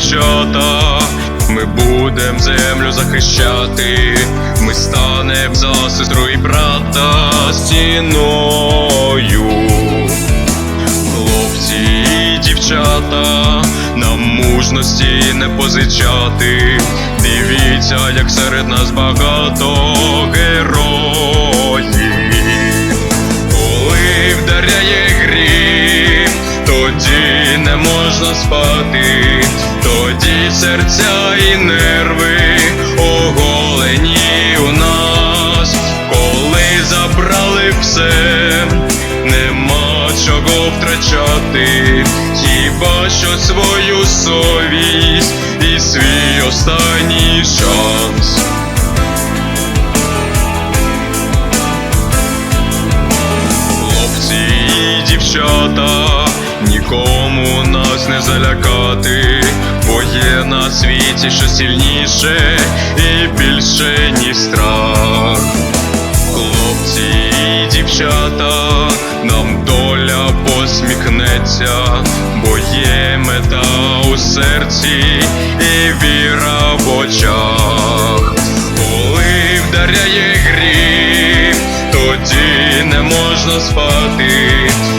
дівчата, ми будем землю захищати, ми станем за сестру і брата стіною. Хлопці і дівчата, нам мужності не позичати. Дивіться, як серед нас багато героїв. Коли вдаряє грім, тоді не можна спати, серця і нерви оголені у нас, коли забрали все, нема чого втрачати, хіба що свою совість і свій останній шанс. Хлопці і дівчата, нікому нас не залякати, бо є на світі що сильніше і більше, ніж страх. Хлопці і дівчата, нам доля посміхнеться, бо є мета у серці і віра в очах. Коли вдаряє грім, тоді не можна спати,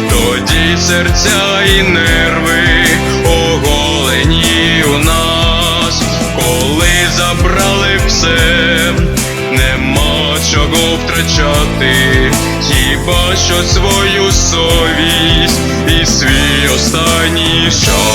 тоді серця і нерви нема втрачати, хіба що свою совість і свій останній шанс.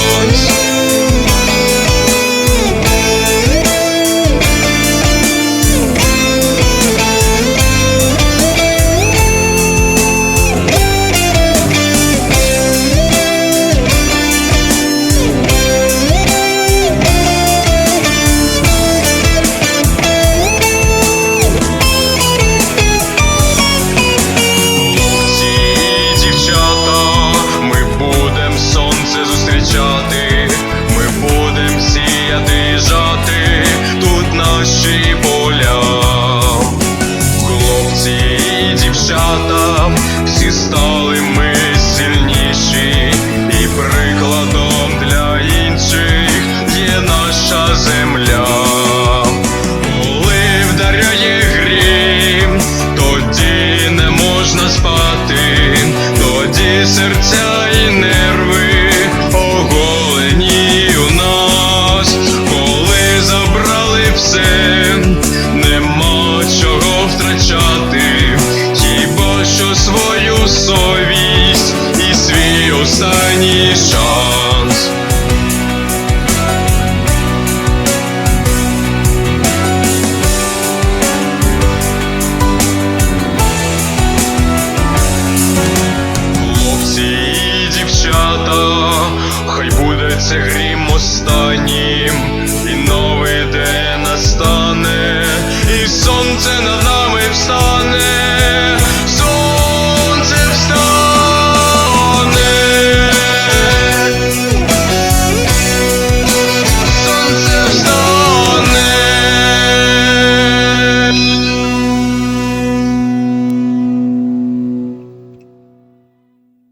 Стали ми сильніші, і прикладом для інших є наша земля. Коли вдаряє грім, тоді не можна спати, тоді серця і нерви оголені у нас, коли забрали все, нема чого втрачати, останній шанс. Хлопці і дівчата, хай буде це грім останнім, і новий день настане, і сонце над нами.